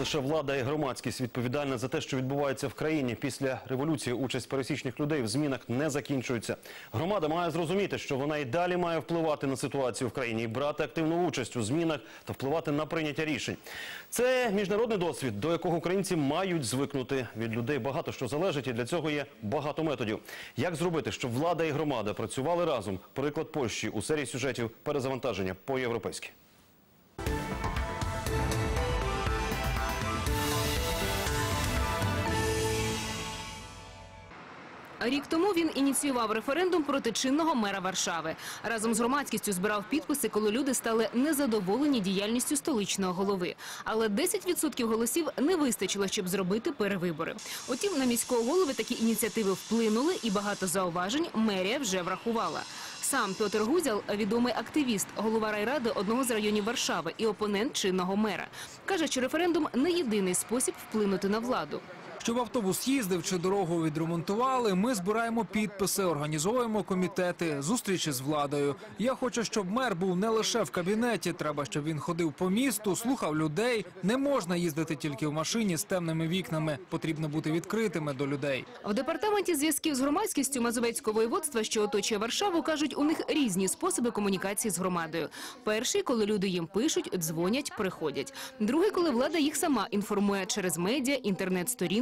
лише влада і громадськість відповідальна за те, що відбувається в країні. Після революції участь пересічних людей в змінах не закінчується. Громада має зрозуміти, що вона і далі має впливати на ситуацію в країні і брати активну участь у змінах та впливати на прийняття рішень. Це міжнародний досвід, до якого українці мають звикнути. Від людей багато що залежить, і для цього є багато методів. Як зробити, щоб влада і громада працювали разом? Приклад Польщі у серії сюжетів перезавантаження по-європейськи. Рік тому він ініціював референдум проти чинного мера Варшави. Разом з громадськістю збирав підписи, коли люди стали незадоволені діяльністю столичного голови. Але 10% голосів не вистачило, щоб зробити перевибори. Утім, на міського голови такі ініціативи вплинули, і багато зауважень мерія вже врахувала. Сам Петр Гузял, відомий активіст, голова райради одного з районів Варшави і опонент чинного мера, каже, що референдум не єдиний спосіб вплинути на владу. Щоб автобус їздив чи дорогу відремонтували, ми збираємо підписи, організовуємо комітети, зустрічі з владою. Я хочу, щоб мер був не лише в кабінеті. Треба, щоб він ходив по місту, слухав людей. Не можна їздити тільки в машині з темними вікнами. Потрібно бути відкритими до людей. В департаменті зв'язків з громадськістю Мазовецького воєводства, що оточує Варшаву, кажуть, у них різні способи комунікації з громадою. Перший, коли люди їм пишуть, дзвонять, приходять. Другий, коли влада їх сама інформує через медіа,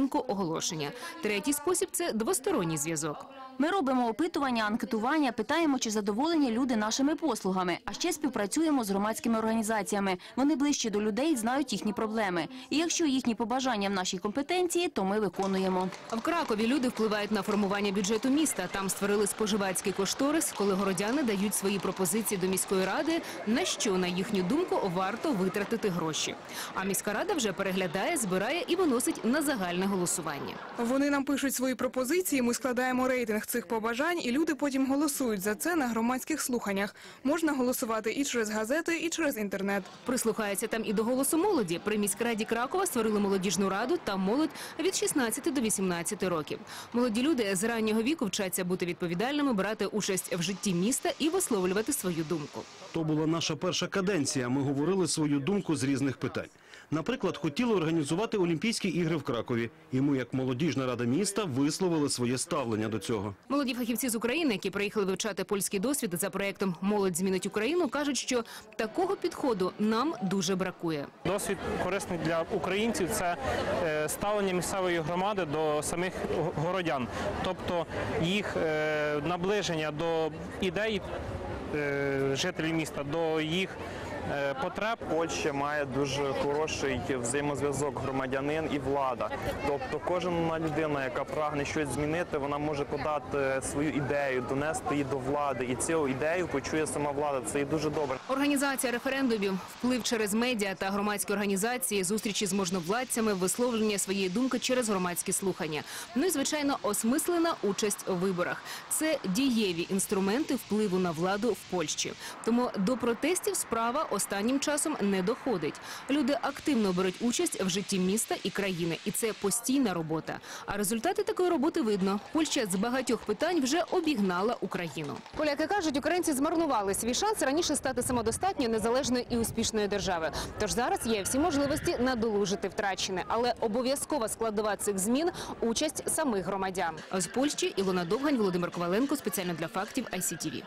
інтернет-сторінку, оголошення. Третій спосіб це двосторонній зв'язок. Ми робимо опитування, анкетування, питаємо, чи задоволені люди нашими послугами. А ще співпрацюємо з громадськими організаціями. Вони ближче до людей, знають їхні проблеми. І якщо їхні побажання в нашій компетенції, то ми виконуємо. В Кракові люди впливають на формування бюджету міста. Там створили споживацький кошторис, коли городяни дають свої пропозиції до міської ради, на що, на їхню думку, варто витратити гроші. А міська рада вже переглядає, збирає і виносить на загальне голосування. Вони нам пишуть свої пропозиції, ми складаємо рейтинг цих побажань, і люди потім голосують за це на громадських слуханнях. Можна голосувати і через газети, і через інтернет. Прислухаються там і до голосу молоді. При міськраді Кракова створили молодіжну раду та молодь від 16 до 18 років. Молоді люди з раннього віку вчаться бути відповідальними, брати участь в житті міста і висловлювати свою думку. То була наша перша каденція. Ми говорили свою думку з різних питань. Наприклад, хотіли організувати Олімпійські ігри в Кракові, і ми, як молодіжна рада міста, висловили своє ставлення до цього. Молоді фахівці з України, які приїхали вивчати польський досвід за проектом Молодь змінить Україну, кажуть, що такого підходу нам дуже бракує. Досвід корисний для українців це е, ставлення місцевої громади до самих городян, тобто їх е, наближення до ідей е, жителів міста, до їх потреб. Польща має дуже хороший взаємозв'язок громадянин і влада. Тобто кожна людина, яка прагне щось змінити, вона може подати свою ідею, донести її до влади. І цю ідею почує сама влада. Це і дуже добре. Організація референдумів, вплив через медіа та громадські організації, зустрічі з можновладцями, висловлення своєї думки через громадські слухання. Ну і звичайно, осмислена участь у виборах. Це дієві інструменти впливу на владу в Польщі. Тому до протестів справа останнім часом не доходить. Люди активно беруть участь в житті міста і країни, і це постійна робота. А результати такої роботи видно. Польща з багатьох питань вже обігнала Україну. Поляки кажуть, українці змарнували свій шанс раніше стати самодостатньою, незалежною і успішною державою. Тож зараз є всі можливості надолужити втрачене, але обов'язкова складова цих змін участь самих громадян. З Польщі Ілона Довгань, Володимир Коваленко спеціально для фактів ICTV.